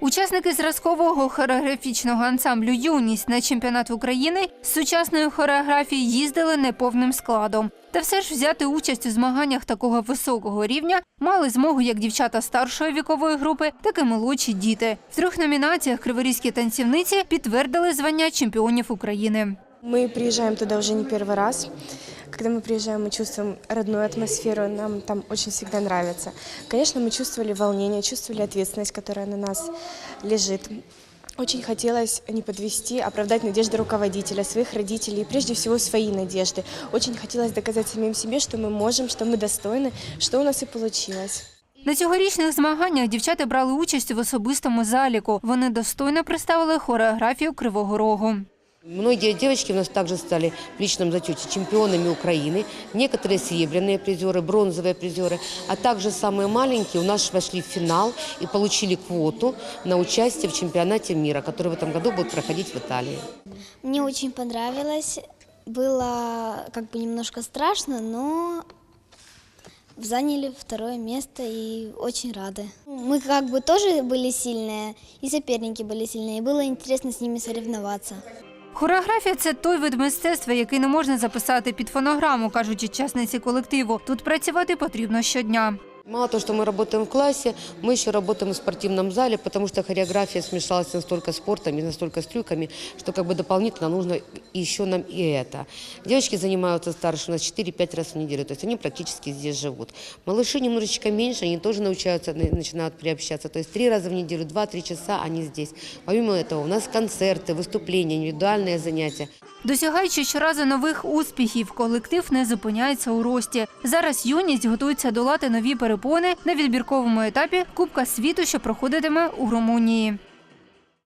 Учасники зразкового хореографічного ансамблю Юність на чемпіонат України з сучасної хореографії їздили неповним складом. Та все ж взяти участь у змаганнях такого високого рівня мали змогу як дівчата старшої вікової групи, так і молодші діти. В трьох номінаціях криворізькі танцівниці підтвердили звання чемпіонів України. Мы приезжаем туда уже не первый раз. Когда мы приезжаем, мы чувствуем родную атмосферу, нам там очень всегда нравится. Конечно, мы чувствовали волнение, чувствовали ответственность, которая на нас лежит. Очень хотелось не подвести, оправдать надежды руководителя, своих родителей и прежде всего свои надежды. Очень хотелось доказать самим себе, что мы можем, что мы достойны, что у нас и получилось. На цьогорічних змаганнях дівчата брали участь в особистому заліку. Вони достойно представили хореографію Кривого Рогу. Многие девочки у нас также стали в личном зачете чемпионами Украины, некоторые серебряные призеры, бронзовые призеры, а также самые маленькие у нас вошли в финал и получили квоту на участие в чемпионате мира, который в этом году будет проходить в Италии. Мне очень понравилось. Было как бы немножко страшно, но заняли второе место и очень рады. Мы как бы тоже были сильные, и соперники были сильные, и было интересно с ними соревноваться. Хореографія це той вид мистецтва, який не можна записати під фонограму, кажуть учасниці колективу. Тут працювати потрібно щодня. Мало того, что мы работаем в классе, мы еще работаем в спортивном зале, потому что хореография смешалась настолько с спортом и настолько с трюками, что как бы дополнительно нужно еще нам и это. Девочки занимаются старше у нас 4-5 раз в неделю, то есть они практически здесь живут. Малыши немножечко меньше, они тоже научаются, на- начинают приобщаться, то есть три раза в неделю, 2-3 часа они здесь. Помимо этого у нас концерты, выступления, индивидуальные занятия. Досягаючи щоразу нових успіхів, колектив не зупиняється у рості. Зараз юність готується долати нові перепони на відбірковому етапі Кубка світу, що проходитиме у Румунії.